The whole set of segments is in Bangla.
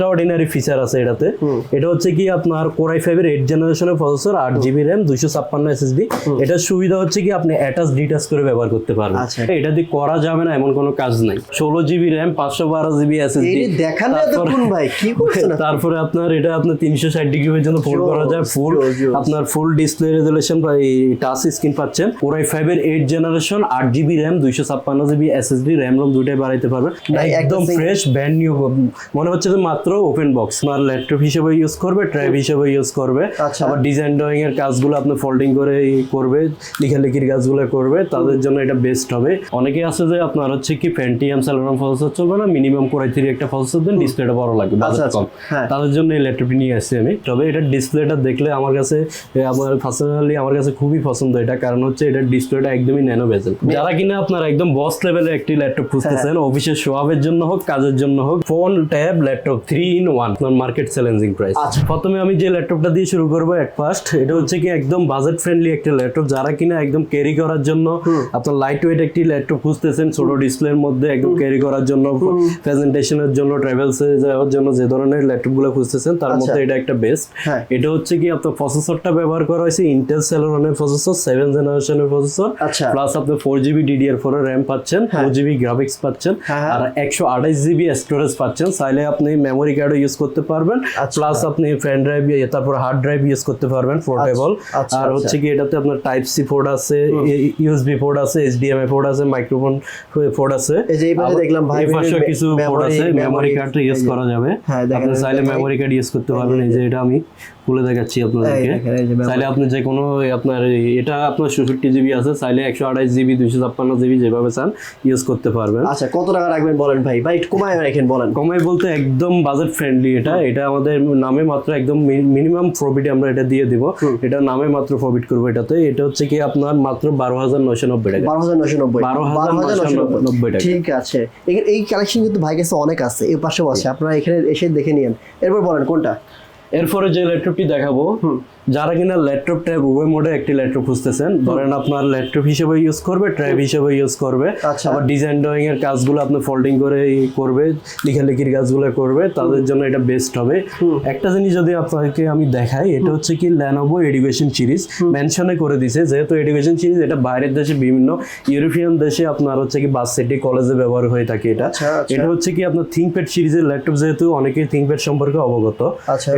এক্সট্রা অর্ডিনারি ফিচার আছে এটাতে। এটা হচ্ছে কি আপনার কোরাই ফাইভের এইট জেনারেশনের প্রসেসর আট জিবি র্যাম দুইশো ছাপ্পান্ন এসএসডি এটার সুবিধা হচ্ছে কি আপনি অ্যাটাচ ডিটাচ করে ব্যবহার করতে পারবেন। আচ্ছা। এটা দিয়ে করা যাবে না এমন কোনো কাজ নাই। ষোলো জিবি র্যাম পাঁচশো বারো জিবি এসএসডি দেখান ভাই কি তারপরে আপনার এটা আপনার তিনশো ষাট ডিগ্রি পর্যন্ত ফোল্ড করা যায়। ফুল. আপনার ফুল ডিসপ্লে রেজলিউশন বা টাচ স্ক্রিন পাচ্ছেন। কোরাই ফাইভের এইট জেনারেশন আট জিবি র্যাম দুইশো ছাপ্পান্ন জিবি এসএসডি র্যাম রোম দুটাই বাড়াইতে পারবেন। একদম ফ্রেশ ব্র্যান্ড নিউ মনে হচ্ছে যে মাত্র ওপেন বক্স আপনার ল্যাপটপ হিসেবে ইউজ করবে ট্র্যাব হিসেবে ইউজ করবে। আচ্ছা। আবার ডিজাইন ড্রয়িং এর কাজগুলো আপনি ফোল্ডিং করে করবে লেখালেখির কাজগুলো করবে তাদের জন্য এটা বেস্ট হবে। অনেকে আছে যে আপনার হচ্ছে কি ফ্যান্টিয়াম স্যালোরাম প্রসেসর চলবে না মিনিমাম কোরাই থ্রি একটা প্রসেসর দেন ডিসপ্লেটা বড় লাগবে আচ্ছা, বাজেট আচ্ছা। কম। হ্যাঁ। তাদের জন্য এই ল্যাপটপটি নিয়ে আসছি আমি। তবে এটার ডিসপ্লেটা দেখলে আমার কাছে আমার পার্সোনালি আমার কাছে খুবই পছন্দ এটা কারণ হচ্ছে এটার ডিসপ্লেটা একদমই ন্যানো বেজেল যারা কিনা আপনার একদম বস লেভেলের একটি ল্যাপটপ খুঁজতেছেন অফিসের শোয়াবের জন্য হোক কাজের জন্য হোক phone tab laptop three in one আপনার মার্কেট চ্যালেঞ্জিং প্রাইস আচ্ছা। প্রথমে আমি যে ল্যাপটপটা দিয়ে শুরু করব এক ফার্স্ট এটা হচ্ছে কি একদম বাজেট ফ্রেন্ডলি একটা ল্যাপটপ যারা কিনা একদম ক্যারি করার জন্য আপনার লাইট ওয়েট একটি ল্যাপটপ খুঁজতেছেন ছোট ডিসপ্লের মধ্যে একদম ক্যারি করার জন্য প্রেজেন্টেশনের জন্য ট্রাভেলসে যাওয়ার জন্য যে ধরনের খুঁজতেছেন তার আচ্ছা। মধ্যে এটা একটা বেস্ট হ্যাঁ। এটা হচ্ছে কি আপনার প্রসেসরটা ব্যবহার করা হয়েছে ইন্টেল সেলোরনের প্রসেসর সেভেন জেনারেশনের প্রসেসর। প্লাস আপনি four GB DDR four RAM পাচ্ছেন ফোর জিবি গ্রাফিক্স পাচ্ছেন হ্যাঁ, হ্যাঁ। আর একশো আঠাইশ জিবি স্টোরেজ পাচ্ছেন চাইলে আপনি মেমোরি কার্ডও ইউজ করতে পারবেন আচ্ছা। প্লাস আপনি ফ্যান ড্রাইভ তারপর হার্ড ড্রাইভ ইউজ করতে পারবেন পোর্টেবল আচ্ছা, আর হচ্ছে কি এটাতে আপনার টাইপ সি পোর্ট আছে ইউএসবি পোর্ট আছে এইচডিএমআই পোর্ট আছে মাইক্রোফোন পোর্ট আছে। এই যে এই পাশে দেখলাম ভাই পাশেও কিছু পোর্ট আছে মেমোরি memory- কার্ড ইউজ করা যাবে। হ্যাঁ, আপনি চাইলে মেমোরি কার্ড ইউজ করতে পারবেন এই যে এটা আমি খুলে দেখাচ্ছি আপনাদেরকে। চাইলে আপনি যে কোনো আপনার এটা আপনার চৌষট্টি জিবি আছে চাইলে একশো আঠাইশ জিবি দুইশো ছাপ্পান্ন জিবি যেভাবে চান ইউজ করতে পারবেন। আচ্ছা কত টাকা রাখবেন বলেন ভাই? ভাই কমায় রাখেন বলেন। কমাই বলতে একদম বাজেট ফ্রেন্ডলি এটা এটা আমাদের নামে মাত্র একদম মিনিমাম প্রফিট আমরা এটা দিয়ে দিব। এটা নামে মাত্র প্রফিট করব এটাতে। এটা হচ্ছে কি আপনার মাত্র বারো হাজার নয়শো নব্বই টাকা। বারো হাজার নয়শো নব্বই। 12,990 টাকা। ঠিক আছে। এই- কালেকশন কিন্তু ভাই কাছে অনেক আছে। এর পাশেও আছে। আপনারা এখানে এসে দেখে নিন এরপর বলেন কোনটা? এরপরে যে ল্যাপটপটি দেখাবো যারা কিনা ল্যাপটপ ট্যাব উভয় মোডে একটি ল্যাপটপ খুঁজতেছেন ধরেন আপনার ল্যাপটপ হিসেবে ইউজ করবে ট্যাব হিসেবে ইউজ করবে। আচ্ছা। আবার ডিজাইন ড্রয়িং এর কাজগুলো আপনি ফোল্ডিং করে করবে লেখালেখির কাজগুলো করবে তাদের জন্য এটা বেস্ট হবে। একটা জিনিস যদি আপনাকে আমি দেখাই এটা হচ্ছে কি ল্যানোভো এডুকেশন সিরিজ মেনশনে করে দিছে যেহেতু এডুকেশন সিরিজ এটা বাইরের দেশে বিভিন্ন ইউরোপিয়ান দেশে আপনার হচ্ছে কি বাস সিটি কলেজে ব্যবহার হয়ে থাকে এটা। আচ্ছা, আচ্ছা। এটা হচ্ছে কি আপনার থিঙ্কপ্যাড সিরিজের ল্যাপটপ যেহেতু অনেকেই থিঙ্কপ্যাড সম্পর্কে অবগত।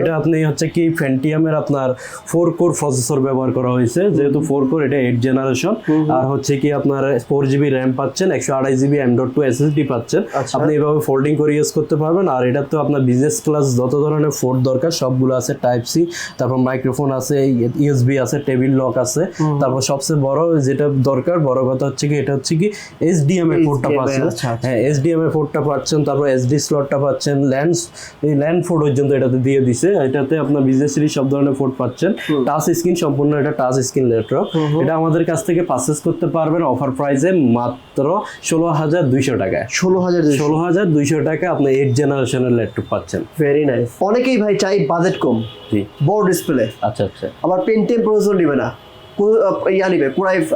এটা আপনি হচ্ছে কি ফ্যান্টিয়ামের আপনার ফোর কোর প্রসেসর ব্যবহার করা হয়েছে যেহেতু ফোর কোর এটা এইট জেনারেশন আর হচ্ছে কি আপনার ফোর জিবি র্যাম পাচ্ছেন একশো আড়াই GB M dot two SSD পাচ্ছেন। আচ্ছা। আপনি এভাবে ফোল্ডিং করে ইউজ করতে পারবেন আর এটা তো আপনার বিজনেস ক্লাস যত ধরনের ফোর্ট দরকার সবগুলো আছে টাইপ সি তারপর মাইক্রোফোন আছে ইউএসবি আছে টেবিল লক আছে। তারপর সবচেয়ে বড় যেটা দরকার বড় কথা হচ্ছে কি এটা হচ্ছে কি এইচডিএমআই পোর্টটা HDMI, পাচ্ছেন। আচ্ছা। হ্যাঁ এইচডিএমআই পোর্টটা পাচ্ছেন তারপর এসডি স্লটটা পাচ্ছেন ল্যান্ড এই ল্যান্ড ফোর্ট পর্যন্ত এটাতে দিয়ে দিছে। এটাতে আপনার বিজনেস সিরিজ সব ধরনের ফোর্ট পাচ্ছেন টাচ স্ক্রিন সম্পূর্ণ এটা টাচ স্ক্রিন ল্যাপটপ। এটা আমাদের কাছ থেকে পারচেস করতে পারবেন অফার প্রাইসে মাত্র ষোলো হাজার দুইশো টাকায়। ষোলো হাজার ষোলো হাজার দুইশো টাকা আপনি এইট জেনারেশনের ল্যাপটপ পাচ্ছেন। ভেরি নাইস অনেকেই ভাই চাই বাজেট কম। জি। বড় ডিসপ্লে আচ্ছা আচ্ছা। আবার পেন্টিএম প্রসেসর নিবে না। কো- ইয়া নিবে কোরাই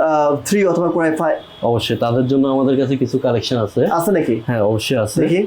থ্রি অথবা কোরাই ফাইভ অবশ্যই তাদের জন্য আমাদের কাছে কিছু কালেকশন আছে। আছে নাকি? হ্যাঁ অবশ্যই আছে। দেখি।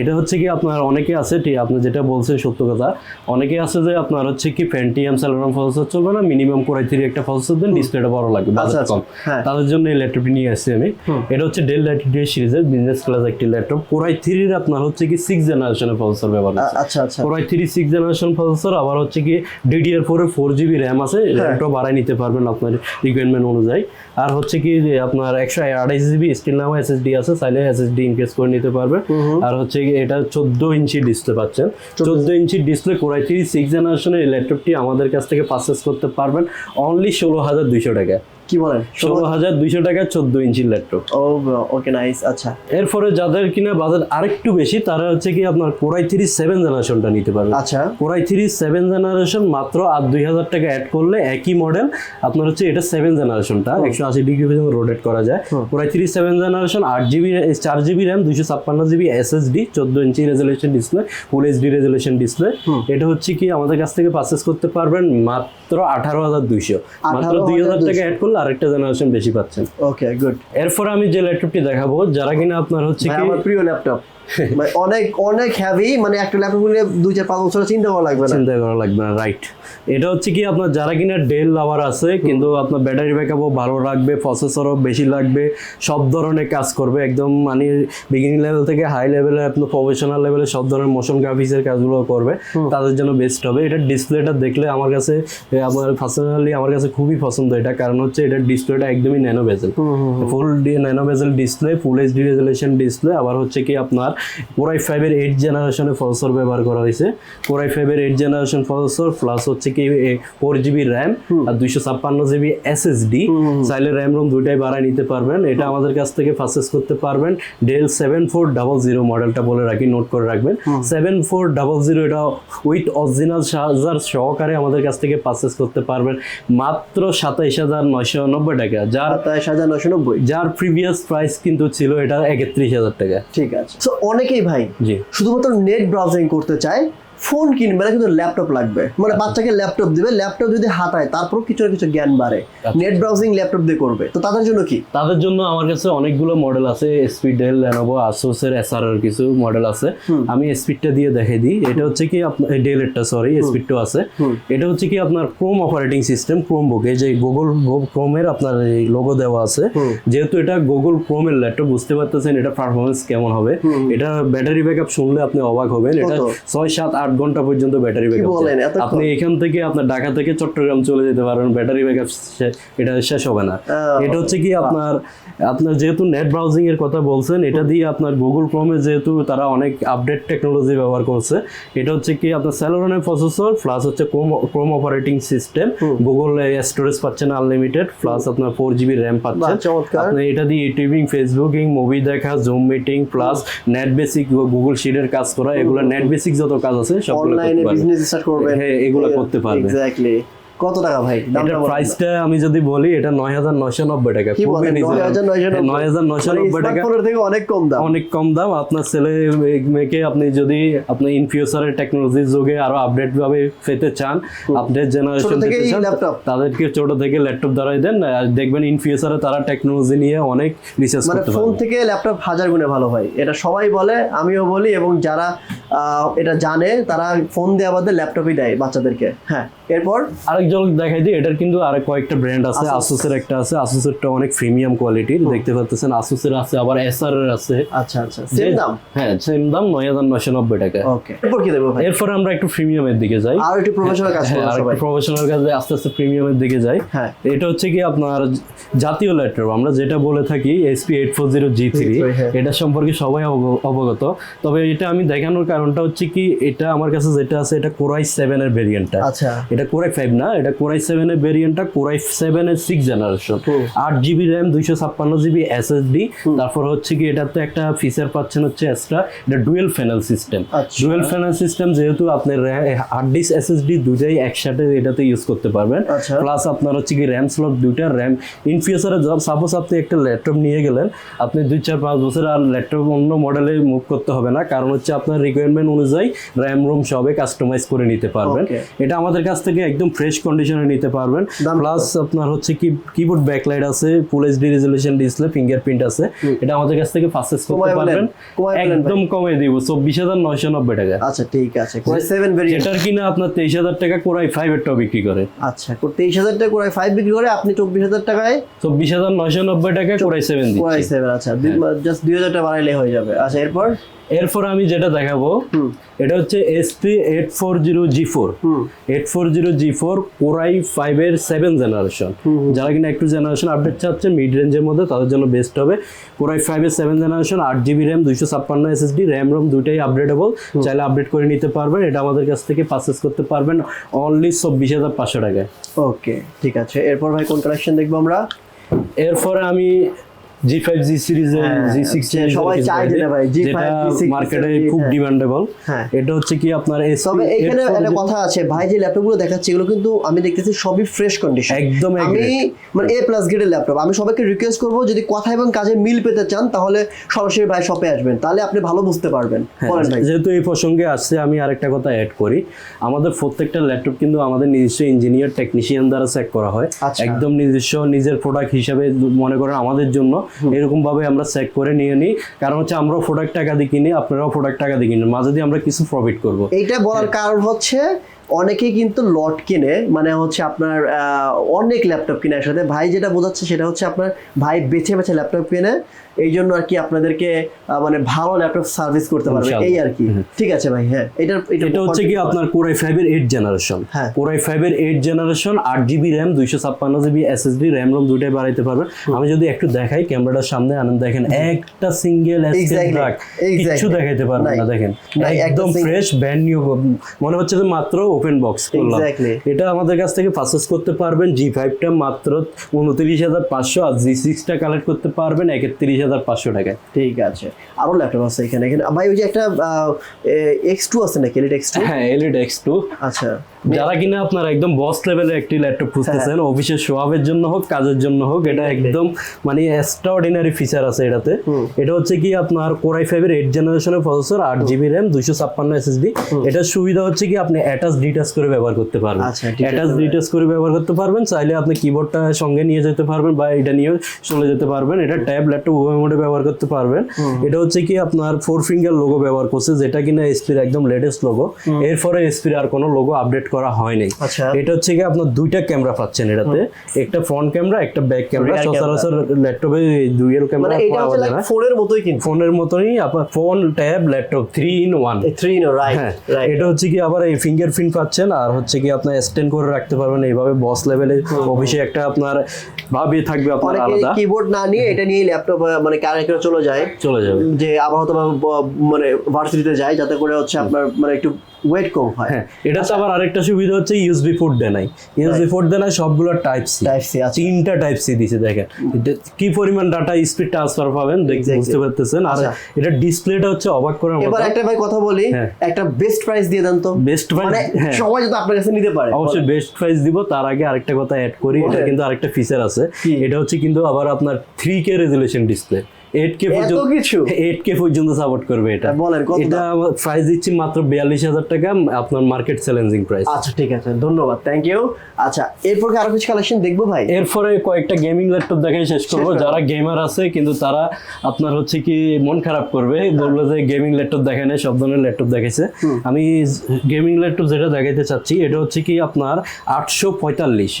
এটা হচ্ছে কি আপনার অনেকে আছে আপনি যেটা বলছেন সত্য কথা। অনেকে আছে যে আপনার হচ্ছে কি ফ্যান্টিয়াম স্যালোরাম প্রসেসর চলবে না মিনিমাম কোরাই থ্রি একটা প্রসেসর দেন ডিসপ্লেটা বড় লাগবে আচ্ছা, আচ্ছা। কম। হ্যাঁ। তাদের জন্য এই ল্যাপটপটি নিয়ে আসছি আমি। এটা হচ্ছে ডেল ল্যাটিটিউড সিরিজের বিজনেস ক্লাস একটি ল্যাপটপ কোরাই থ্রির আপনার হচ্ছে কি সিক্স জেনারেশনের প্রসেসর ব্যবহার আচ্ছা আচ্ছা। Core i three six generation processor আবার হচ্ছে কি DDR four four GB RAM আছে ল্যাপটপ বাড়াই নিতে পারবেন আপনার রিকোয়ারমেন্ট অনুযায়ী। আর হচ্ছে কি যে আপনার একশো আড়াইশ জিবি স্টিল নামা এসএসডি আছে চাইলে এসএসডি ইনকেস করে নিতে পারবেন। আর হচ্ছে কি এটা চোদ্দ ইঞ্চি ডিসপ্লে পাচ্ছেন। চোদ্দ inch display core i three six জেনারেশনের ল্যাপটপটি আমাদের কাছ থেকে পারচেস করতে পারবেন। অনলি ষোলো হাজার দুইশো টাকা কি বলেন ষোলো হাজার দুইশো টাকা চোদ্দ ইঞ্চির ল্যাপটপ। ও ওকে নাইস আচ্ছা। এরপরে যাদের কিনা বাজার আরেকটু বেশি তারা হচ্ছে কি আপনার কোরাই থ্রি সেভেন জেনারেশনটা নিতে পারবেন আচ্ছা। কোরাই থ্রি সেভেন জেনারেশন মাত্র আর দুই হাজার টাকা অ্যাড করলে একই মডেল আপনার হচ্ছে এটা সেভেন জেনারেশনটা একশো আশি ডিগ্রি পর্যন্ত রোটেট করা যায়। Core i three seven generation আট জিবি চার জিবি র্যাম দুইশো ছাপ্পান্ন জিবি এসএসডি চোদ্দ inch resolution display full HD resolution display এটা হচ্ছে কি আমাদের কাছ থেকে পারচেস করতে পারবেন মাত্র আঠারো হাজার দুইশো। মাত্র দুই হাজার টাকা অ্যাড করলে আরেকটা জেনারেশন বেশি পাচ্ছেন। ওকে গুড এরপর আমি যে ল্যাপটপটি দেখাবো যারা কিনা আপনার হচ্ছে আমার প্রিয় ল্যাপটপ অনেক অনেক হ্যাভি মানে একটা ল্যাপটপ নিয়ে দুই চার পাঁচ বছর চিন্তা করা লাগবে না। চিন্তা করা লাগবে না রাইট এটা হচ্ছে কি আপনার যারা কিনা ডেল লাভার আছে কিন্তু আপনার ব্যাটারি ব্যাকআপও ভালো রাখবে প্রসেসরও বেশি লাগবে সব ধরনের কাজ করবে একদম মানে বিগিনিং লেভেল থেকে হাই লেভেলে আপনার প্রফেশনাল লেভেলে সব ধরনের মোশন গ্রাফিক্সের কাজগুলো করবে তাদের জন্য বেস্ট হবে। এটা ডিসপ্লেটা দেখলে আমার কাছে আমার পার্সোনালি আমার কাছে খুবই পছন্দ এটা কারণ হচ্ছে এটার ডিসপ্লেটা একদমই nano bezel full nano bezel display full HD resolution display আবার হচ্ছে কি আপনার কোরাই ফাইভের এইট জেনারেশনের প্রসেসর ব্যবহার করা হয়েছে। কোরাই ফাইভের এইট জেনারেশন প্রসেসর প্লাস হচ্ছে কি ফোর জিবি র্যাম আর দুইশো ছাপ্পান্ন জিবি এসএসডি চাইলে র্যাম রোম দুইটাই বাড়ায় নিতে পারবেন। এটা আমাদের কাছ থেকে পারচেস করতে পারবেন। Dell seven four double zero মডেলটা বলে রাখি নোট করে রাখবেন। সেভেন ফোর ডাবল জিরো এটা উইথ অরিজিনাল চার্জার সহকারে আমাদের কাছ থেকে পারচেস করতে পারবেন। মাত্র সাতাইশ হাজার নয়শো নব্বই টাকা। যার সাতাশ হাজার নয়শো নব্বই। যার প্রিভিয়াস প্রাইস কিন্তু ছিল এটা একত্রিশ হাজার টাকা। ঠিক আছে। তো অনেকেই ভাই শুধুমাত্র নেট ব্রাউজিং করতে চায় ফোন কিনবে না কিন্তু ল্যাপটপ লাগবে। মানে বাচ্চাকে ল্যাপটপ দিবে ল্যাপটপ যদি হাতায় তারপর কিছু না কিছু জ্ঞান বাড়ে। নেট ব্রাউজিং ল্যাপটপ দিয়ে করবে। তো তাদের জন্য কি? তাদের জন্য আমার কাছে অনেকগুলো মডেল আছে এসপি ডেল লেনোভো আসুসের এসআর এর কিছু মডেল আছে। আমি স্পিডটা দিয়ে দেখে দিই। এটা হচ্ছে কি আপনার ডেলেরটা সরি স্পিডটাও আছে। এটা হচ্ছে কি আপনার Chrome operating system Chromebook এই যে গুগল ক্রোমের আপনার এই লোগো দেওয়া আছে। যেহেতু এটা গুগল ক্রোমের ল্যাপটপ বুঝতে পারতেছেন এটা পারফরমেন্স কেমন হবে। এটা ব্যাটারি ব্যাকআপ শুনলে আপনি অবাক হবেন। এটা? ছয় সাত আট ঘণ্টা পর্যন্ত ব্যাটারি ব্যাকআপ আপনি এখান থেকে আপনার ঢাকা থেকে চট্টগ্রাম চলে যেতে পারবেন ব্যাটারি ব্যাকআপ এটা শেষ হবে না। এটা হচ্ছে কি আপনার আপনার যেহেতু নেট ব্রাউজিং এর কথা বলছেন এটা দিয়ে আপনার গুগল ক্রোমে যেহেতু তারা অনেক আপডেট টেকনোলজি ব্যবহার করছে এটা হচ্ছে কি আপনার স্যালোরনের প্রসেসর প্লাস হচ্ছে Chrome operating system Google storage পাচ্ছেন আনলিমিটেড প্লাস আপনার ফোর জিবি র্যাম পাচ্ছেন। আপনি এটা দিয়ে ইউটিউবিং ফেসবুকিং মুভি দেখা Zoom meeting plus net basic Google শিটের কাজ করা এগুলো নেট বেসিক যত কাজ আছে অনলাইনে বিজনেস স্টার্ট করবেন। হ্যাঁ, এগুলো করতে পারবেন। এক্স্যাক্টলি কত টাকা ভাই? এটার প্রাইসটা আমি যদি বলি এটা নয় হাজার নয়শো নব্বই টাকা। কি খুবই নয়শো হ্যাঁ, নয়শো নব্বই টাকা। স্মার্টফোনের থেকে অনেক কম দাম। অনেক কম দাম। আপনার ছেলে মেয়েকে আপনি যদি আপনি ইন ফিউচারের টেকনোলজির যুগে আরও আপডেট ভাবে পেতে চান আপডেট জেনারেশন পেতে চান তাদেরকে ছোট থেকে ল্যাপটপ ধরাই দেন। দেখবেন ইন ফিউচারে তারা টেকনোলজি নিয়ে অনেক রিসার্চ মানে ফোন থেকে ল্যাপটপ হাজার গুণে ভালো হয়। এটা সবাই বলে আমিও বলি এবং যারা এটা জানে তারা ফোন দেওয়া বাদে ল্যাপটপই দেয় বাচ্চাদেরকে। হ্যাঁ এরপর? আরেকজন দেখাই দিই এটার কিন্তু আরও কয়েকটা ব্র্যান্ড আছে Asus। আসুসের একটা আছে আসুসেরটা অনেক প্রিমিয়াম কোয়ালিটির দেখতে পাচ্ছেন আসুসের আছে আবার এসআর এর আছে। আচ্ছা আচ্ছা সেম দাম? হ্যাঁ সেম দাম নয় হাজার নয়শো নব্বই টাকা। ওকে এরপর কি দেবো ভাই? এরপর আমরা একটু প্রিমিয়ামের দিকে যাই। আর একটু প্রফেশনাল কাজ হ্যাঁ করব সবাই। প্রফেশনাল কাজে আস্তে আস্তে প্রিমিয়ামের দিকে যাই। হ্যাঁ। এটা হচ্ছে কি আপনার জাতীয় ল্যাপটপ আমরা যেটা বলে থাকি SP eight four zero G three হ্যাঁ। এটা সম্পর্কে সবাই অবগ- অবগত। তবে এটা আমি দেখানোর কারণটা হচ্ছে কি এটা আমার কাছে যেটা আছে এটা কোরাই সেভেন এর ভেরিয়েন্টটা আচ্ছা। এটা কোরাই ফাইভ না এটা কোরাই সেভেন এর ভেরিয়েন্টটা কোরাই সেভেন এর সিক্স জেনারেশন আট জিবি র্যাম দুইশো ছাপ্পান্ন জিবি এসএসডি তারপর হচ্ছে কি এটাতে একটা ফিচার পাচ্ছেন হচ্ছে এক্সট্রা এটা ডুয়েল ফ্যানেল সিস্টেম আচ্ছা। ডুয়েল ফ্যানেল সিস্টেম যেহেতু আপনার হার্ড ডিস্ক এসএসডি দুটাই একসাথে এটাতে ইউজ করতে পারবেন। আচ্ছা। প্লাস আপনার হচ্ছে কি র্যাম স্লট দুইটা র্যাম ইন ফিউচারে সাপোজ আপনি একটা ল্যাপটপ নিয়ে গেলেন আপনি দুই চার পাঁচ বছর আর ল্যাপটপ অন্য মডেলে মুভ করতে হবে না। কারণ হচ্ছে আপনার রিকোয়ারমেন্ট অনুযায়ী র্যাম রোম সবে কাস্টমাইজ করে নিতে পারবেন। এটা আমাদের কাছ থেকে একদম ফ্রেশ কন্ডিশনে নিতে পারবেন। প্লাস আপনার হচ্ছে কি কিবোর্ড ব্যাকলাইট আছে full HD resolution display fingerprint আছে। এটা আমাদের কাছ থেকে পারচেজ করতে পারবেন। একদম কমে দিব চব্বিশ হাজার নয়শো নব্বই টাকা। আচ্ছা ঠিক আছে কোরাই সেভেন ভেরিয়েন্ট যেটার কিনা আপনার তেইশ হাজার টাকা কোরাই ফাইভ এরটাও বিক্রি করে। আচ্ছা তেইশ হাজার টাকা কোরাই ফাইভ বিক্রি করে আপনি চব্বিশ হাজার টাকায় চব্বিশ হাজার নয়শো নব্বই টাকা কোরাই সেভেন কোরাই সেভেন আচ্ছা হ্যাঁ। জাস্ট দুই হাজার টাকা বাড়াইলে হয়ে যাবে। আচ্ছা এরপর? এরপর আমি যেটা দেখাবো এটা হচ্ছে SP eight four zero G four eight four zero G four core i ফাইভের সেভেন জেনারেশন যারা কিনা একটু জেনারেশন আপডেট চাচ্ছে মিড রেঞ্জের মধ্যে তাদের জন্য বেস্ট হবে। কোরাই ফাইভের সেভেন জেনারেশন আট জিবি র্যাম দুইশো ছাপ্পান্ন এসএসডি র্যাম রোম দুইটাই আপডেটেবল চাইলে আপডেট করে নিতে পারবেন এটা আমাদের কাছ থেকে পারচেস করতে পারবেন অনলি চব্বিশ হাজার পাঁচশো টাকায়। ওকে ঠিক আছে। এরপর ভাই কোন কালেকশন দেখব আমরা? এরপরে আমি জি ফাইভ জি হ্যাঁ, জি সিক্স সবাই চায় যেটা ভাই, G5, যেটা G6 মার্কেটে হ্যাঁ। খুব ডিমান্ডেবল হ্যাঁ। এটা হচ্ছে কি আপনার তবে এখানে একটা কথা আছে ভাই যে ল্যাপটপগুলো দেখাচ্ছে এগুলো কিন্তু আমি দেখতেছি সবই ফ্রেশ কন্ডিশন একদম আমি মানে এ প্লাস গ্রেডের ল্যাপটপ। আমি সবাইকে রিকোয়েস্ট করব যদি কথা এবং কাজে মিল পেতে চান তাহলে সরাসরি ভাই শপে আসবেন। তাহলে আপনি ভালো বুঝতে পারবেন। হ্যাঁ, যেহেতু এই প্রসঙ্গে আসছে আমি আরেকটা কথা অ্যাড করি। আমাদের প্রত্যেকটা ল্যাপটপ কিন্তু আমাদের নিজস্ব ইঞ্জিনিয়ার টেকনিশিয়ান দ্বারা চেক করা হয়। আচ্ছা। একদম নিজস্ব নিজের প্রোডাক্ট হিসাবে মনে করেন আমাদের জন্য। এরকম ভাবে আমরা চেক করে নিয়ে নিই। কারণ হচ্ছে আমরাও প্রোডাক্ট টাকা দিয়ে কিনি আপনারাও প্রোডাক্ট টাকা দিয়ে কিনেন। মাঝে দিয়ে আমরা কিছু প্রফিট করব। এইটা বলার কারণ হচ্ছে অনেকেই কিন্তু লট কিনে মানে হচ্ছে আপনার অনেক ল্যাপটপ কিনে একসাথে। ভাই যেটা বোঝাচ্ছে সেটা হচ্ছে আপনার ভাই বেছে বেছে ল্যাপটপ কিনে এই জন্য আর কি আপনাদেরকে মানে ভালো ল্যাপটপ সার্ভিস করতে পারবে। এই আর কি। ঠিক আছে ভাই হ্যাঁ এটার এটা হচ্ছে কি আপনার কোরাই ফাইভ এর এইট জেনারেশন হ্যাঁ। কোরাই ফাইভ এর এইট জেনারেশন আট জিবি র্যাম দুইশো ছাপ্পান্ন জিবি এসএসডি র্যাম রোম দুইটাই বাড়াইতে পারবেন আমি যদি একটু দেখাই ক্যামেরাটার সামনে আনন্দ দেখেন একটা সিঙ্গেল কিছু দেখাইতে পারবেন না দেখেন। একদম ফ্রেশ ব্র্যান্ড নিউ মনে হচ্ছে যে মাত্র ওপেন বক্স করলাম। এটা আমাদের কাছ থেকে পারচেস করতে পারবেন জি ফাইভটা মাত্র উনত্রিশ হাজার পাঁচশো আর জি সিক্সটা কালেক্ট করতে পারবেন একত্রিশ হাজার পাঁচশো টাকায়। ঠিক আছে। আরও ল্যাপটপ আছে এখানে এখানে ভাই ওই যে একটা এক্স টু আছে নাকি এলিট এক্স টু হ্যাঁ এলিট এক্স টু আচ্ছা। যারা কিনা আপনার একদম বস লেভেলের একটি ল্যাপটপ খুঁজতেছেন। অফিসের শোয়াবের জন্য হোক কাজের জন্য হোক এটা একদম মানে এক্সট্রাঅর্ডিনারি ফিচার আছে এটাতে। এটা হচ্ছে কি আপনার কোরাই ফাইভের এইট জেনারেশনের প্রসেসর আট জিবি র্যাম দুইশো ছাপ্পান্ন এসএসডি এটার সুবিধা হচ্ছে কি আপনি অ্যাটাচ ডিটাচ করে ব্যবহার করতে পারবেন। আচ্ছা, অ্যাটাচ ডিটাচ করে ব্যবহার করতে পারবেন চাইলে আপনি কিবোর্ডটা সঙ্গে নিয়ে যেতে পারবেন বা এটা নিয়ে চলে যেতে পারবেন। এটা ট্যাব ল্যাপটপ উভয় মোডে ব্যবহার করতে পারবেন। এটা হচ্ছে কি আপনার ফোর ফিঙ্গার লোগো ব্যবহার করছে যেটা কিনা এসপির একদম লেটেস্ট লোগো এরপরে এসপির আর কোনো লোগো আপডেট করা হয়নি আচ্ছা। এটা হচ্ছে কি আপনার দুইটা ক্যামেরা পাচ্ছেন এটাতে। একটা ফ্রন্ট ক্যামেরা একটা ব্যাক ক্যামেরা সচরাচর ল্যাপটপে মানে ক্যামেরা এটা হচ্ছে লাইক ফোনের মতোই কিন্তু। ফোনের মতোই আপনার phone tab laptop three in one three no right হ্যাঁ। রাইট এটা হচ্ছে কি আবার এই ফিঙ্গারপ্রিন্ট পাচ্ছেন আর হচ্ছে কি আপনার স্ট্যান্ড করে রাখতে পারবেন এইভাবে বস লেভেলে অফিসে একটা আপনার ভাবে থাকবে আপনার আলাদা। কিবোর্ড না নিয়ে এটা নিয়ে ল্যাপটপ মানে করে চলে যায়। চলে যাবে। যে আবার হয়তো মানে ভার্সিটিতে যায় যাতে করে হচ্ছে আপনার মানে একটু ওয়েট কম হয়। হ্যাঁ এটা তো আবার আরেকটা সুবিধা হচ্ছে ইউএসবি পোর্ট দেয় নাই। ইউএসবি পোর্ট দেয় নাই সবগুলো টাইপ সি টাইপ সি আছে তিনটা টাইপ সি দিছে দেখেন। কি পরিমাণ ডাটা স্পিড ট্রান্সফার পাবেন বুঝতে পারতেছেন। আর আচ্ছা। এটা ডিসপ্লেটা হচ্ছে অবাক করার মতো। এবার একটা ভাই কথা বলি হ্যাঁ। একটা বেস্ট প্রাইস দিয়ে দেন তো। বেস্ট প্রাইস মানে হ্যাঁ। সবাই যাতে আপনার কাছে নিতে পারে। অবশ্যই বেস্ট প্রাইস দিব তার আগে আরেকটা কথা অ্যাড করি। এটা কিন্তু আরেকটা ফিচার আছে। এটা হচ্ছে কিন্তু আবার আপনার three K resolution display eight K এত পর্যন্ত কিছু? এইট কে পর্যন্ত সাপোর্ট করবে এটা। বলেন, কত এটা প্রাইস দিচ্ছি মাত্র বিয়াল্লিশ হাজার টাকা আপনার মার্কেট চ্যালেঞ্জিং প্রাইস আচ্ছা ঠিক আছে ধন্যবাদ থ্যাংক ইউ আচ্ছা এরপর কি আরও কিছু কালেকশন দেখব ভাই? এরপরে কয়েকটা গেমিং ল্যাপটপ দেখাই শেষ করব। করো। যারা গেমার আছে কিন্তু তারা আপনার হচ্ছে কি মন খারাপ করবে। বলল যে গেমিং ল্যাপটপ দেখায় না সব ধরনের ল্যাপটপ দেখাইছে। আমি গেমিং ল্যাপটপ যেটা দেখাইতে চাচ্ছি এটা হচ্ছে কি আপনার আটশো পঁয়তাল্লিশ।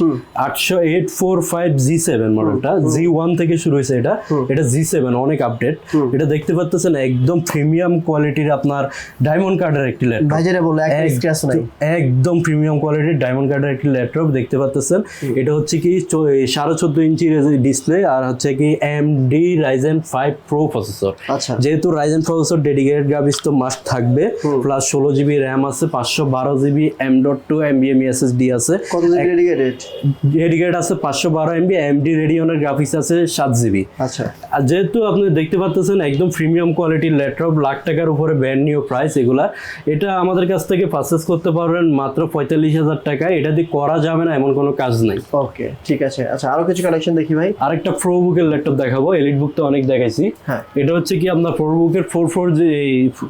আটশো eight four five G seven মডেলটা জি ওয়ান থেকে শুরু হয়েছে এটা। এটা জি সেভেন অনেক আপডেট এটা দেখতে পাচ্ছেন একদম প্রিমিয়াম কোয়ালিটির আপনার ডায়মন্ড কার্ডের একটি ল্যাপটপ একদম প্রিমিয়াম কোয়ালিটির ডায়মন্ড কার্ডের একটি ল্যাপটপ দেখতে পাচ্ছেন এটা হচ্ছে কি সাড়ে চোদ্দ ইঞ্চি ডিসপ্লে আর হচ্ছে কি M D Ryzen five pro processor আচ্ছা। যেহেতু রাইজেন প্রসেসর ডেডিকেটেড গ্রাফিক্স তো মাস্ট থাকবে প্লাস ষোলো জিবি র্যাম আছে পাঁচশো বারো জিবি এম ডট টু এমবিএম এসএসডি আছে। ডেডিকেটেড ডেডিকেট আছে পাঁচশো বারো এমবি এমডি রেডিয়নের গ্রাফিক্স আছে সাত জিবি আচ্ছা। আর যেহেতু আপনি দেখতে পাচ্ছেন একদম প্রিমিয়াম কোয়ালিটির ল্যাপটপ লাখ টাকার উপরে ব্র্যান্ড নিউ প্রাইস এগুলা। এটা আমাদের কাছ থেকে পারচেস করতে পারবেন মাত্র পঁয়তাল্লিশ হাজার টাকায়। এটা দিয়ে করা যাবে না এমন কোনো কাজ নাই। ওকে ঠিক আছে। আচ্ছা আরও কিছু কালেকশন দেখি ভাই? আরেকটা প্রো বুকের ল্যাপটপ দেখাবো এলিট বুক তো অনেক দেখাইছি। হ্যাঁ। এটা হচ্ছে কি আপনার প্রো বুকের four four G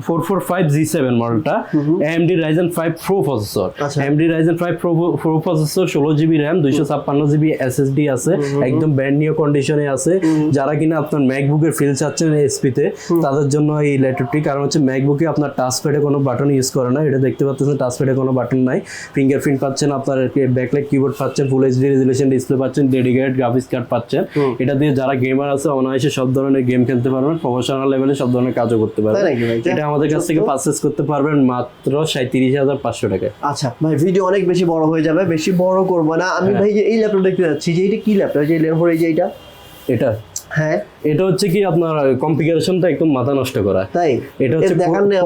four four five G seven মডেলটা MD Ryzen five pro processor. MD Ryzen five pro pro processor ষোলো জিবি র্যাম দুইশো ছাপ্পান্ন জিবি এসএসডি আছে। একদম ব্র্যান্ড নিউ কন্ডিশনে আছে। যারা কিনা আপনার ম্যাকবুকের ফিল চাচ্ছেন এসপিতে তাদের জন্য এই ল্যাপটপটি কারণ হচ্ছে ম্যাকবুকে আপনার টাচ প্যাডে কোনো বাটন ইউজ করে না। এটা দেখতে পাচ্ছেন টাচ প্যাডে কোনো বাটন নাই। ফিঙ্গারপ্রিন্ট পাচ্ছেন আপনার ব্যাকলাইট কিবোর্ড পাচ্ছেন ফুল এইচডি রেজুলেশন ডিসপ্লে পাচ্ছেন ডেডিকেটেড গ্রাফিক্স কার্ড পাচ্ছেন। এটা দিয়ে যারা গেমার আছে অনায়াসে সব ধরনের গেম খেলতে পারবেন প্রফেশনাল লেভেলে সব ধরনের কাজও করতে পারবেন। এটা আমাদের কাছ থেকে পারচেস করতে পারবেন মাত্র সাঁত্রিশ হাজার পাঁচশো টাকায়। আচ্ছা ভাই ভিডিও অনেক বেশি বড় হয়ে যাবে বেশি বড় করব না। আমি ভাই যে এই ল্যাপটপ দেখতে যাচ্ছি যে এটা কি ল্যাপটপ যে লেনোভোর এই যে এটা এটা? হ্যাঁ। এটা হচ্ছে কি আপনার কনফিগারেশনটা একদম মাথা নষ্ট করা। তাই? এটা হচ্ছে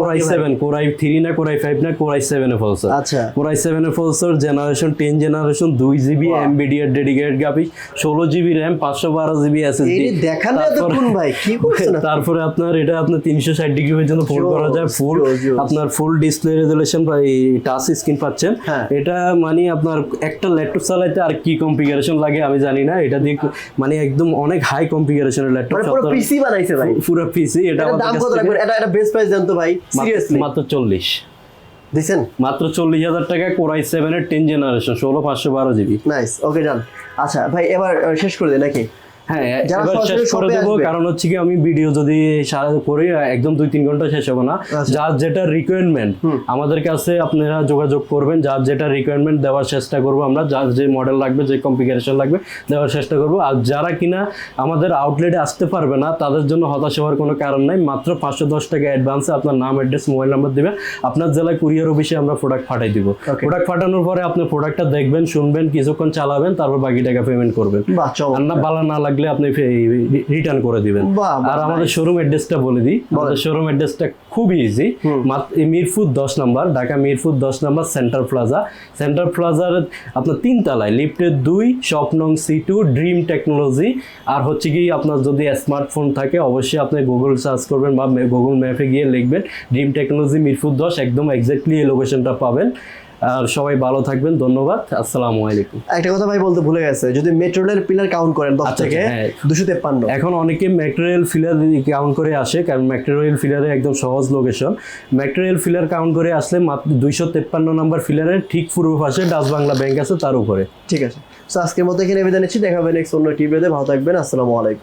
ভাই। সেভেন কোরাই থ্রি না কোরাই ফাইভ না কোরাই সেভেন এ ফলসর আচ্ছা। কোরাই সেভেন এ ফলসর জেনারেশন টেন জেনারেশন দুই জিবি Wow. এমবিডিএর ডেডিকেটেড গ্রাফিক্স ষোলো জিবি র্যাম পাঁচশো বারো জিবি এসএসডি এই দেখান না এতক্ষণ ভাই কি করছেন তারপরে আপনার এটা আপনার তিনশো ষাট ডিগ্রি পর্যন্ত ফোল্ড করা যায়। ফুল. আপনার ফুল ডিসপ্লে রেজুলেশন বা টাচ স্ক্রিন পাচ্ছেন। হ্যাঁ। এটা মানে আপনার একটা ল্যাপটপ চালাইতে আর কি কনফিগারেশন লাগে আমি জানি না। এটা দিয়ে মানে একদম অনেক হাই কনফিগারেশনের ল্যাপটপ পুরো পিসি বানাইছে ভাই। পুরো পিসি এটা দাম কত লাগবে এটা এটা বেস্ট প্রাইস জানতো ভাই সিরিয়াসলি মাত্র চল্লিশ। দিছেন? মাত্র চল্লিশ হাজার টাকা কোরাই সেভেনের টেন জেনারেশন ষোলো পাঁচশো বারো জিবি নাইস ওকে ডান আচ্ছা ভাই এবার শেষ করে দিই নাকি? হ্যাঁ এবার শেষ করে দেবো কারণ হচ্ছে কি আমি ভিডিও যদি সা- করি একদম দুই তিন ঘণ্টা শেষ হবে না। আচ্ছা। যার যেটা রিকোয়ারমেন্ট আমাদের কাছে আপনারা যোগাযোগ করবেন যার যেটা রিকোয়ারমেন্ট দেওয়ার চেষ্টা করব আমরা যার যে মডেল লাগবে যে কনফিগারেশন লাগবে দেওয়ার চেষ্টা করব। আর যারা কিনা আমাদের আউটলেটে আসতে পারবে না তাদের জন্য হতাশ হওয়ার কোনো কারণ নাই। মাত্র পাঁচশো দশ টাকা অ্যাডভান্সে আপনার নাম অ্যাড্রেস মোবাইল নাম্বার দিবেন আপনার জেলায় কুরিয়ার অফিসে আমরা প্রোডাক্ট পাঠাই দিব। প্রোডাক্ট পাঠানোর পরে আপনি প্রোডাক্টটা দেখবেন শুনবেন কিছুক্ষণ চালাবেন তারপর বাকি টাকা পেমেন্ট করবেন। আর না ভালো না লাগলে আপনি রিটার্ন করে দিবেন। আর আমাদের শোরুম অ্যাড্রেসটা বলে দিই। আমাদের শোরুম অ্যাড্রেসটা খুব ইজি মিরপুর দশ নাম্বার ঢাকা মিরপুর দশ নাম্বার সেন্টার প্লাজা সেন্টার প্লাজার আপনার তিন তলায় লিফটের দুই শপ নং সি টু ড্রিম টেকনোলজি আর হচ্ছে কি আপনার যদি স্মার্টফোন থাকে অবশ্যই আপনি গুগল সার্চ করবেন বা গুগল ম্যাপে গিয়ে লিখবেন ড্রিম টেকনোলজি মিরপুর দশ একদম এক্স্যাক্টলি এই লোকেশনটা পাবেন। সবাই ভালো থাকবেন ধন্যবাদ আসসালামু আলাইকুম। একটা কথা ভাই বলতে ভুলে গেছে যদি মেট্রোরেল পিলার কাউন্ট করেন দশ আচ্ছা, থেকে হ্যাঁ। দুশো তেপ্পান্ন। এখন অনেকে ম্যাটেরিয়াল ফিলার কাউন্ট করে আসে কারণ ম্যাটেরিয়াল ফিলারে একদম সহজ লোকেশন ম্যাটেরিয়াল ফিলার কাউন্ট করে আসলে মাত্র দুইশো তেপ্পান্ন নম্বর ফিলারের ঠিক পূর্ব পাশে ডাচ বাংলা ব্যাংক আছে তার উপরে। ঠিক আছে। তো আজকের মতো এখানে বিদায় নিচ্ছি দেখা হবে নেক্সট অন্য টিভিতে ভালো থাকবেন আসসালামু আলাইকুম।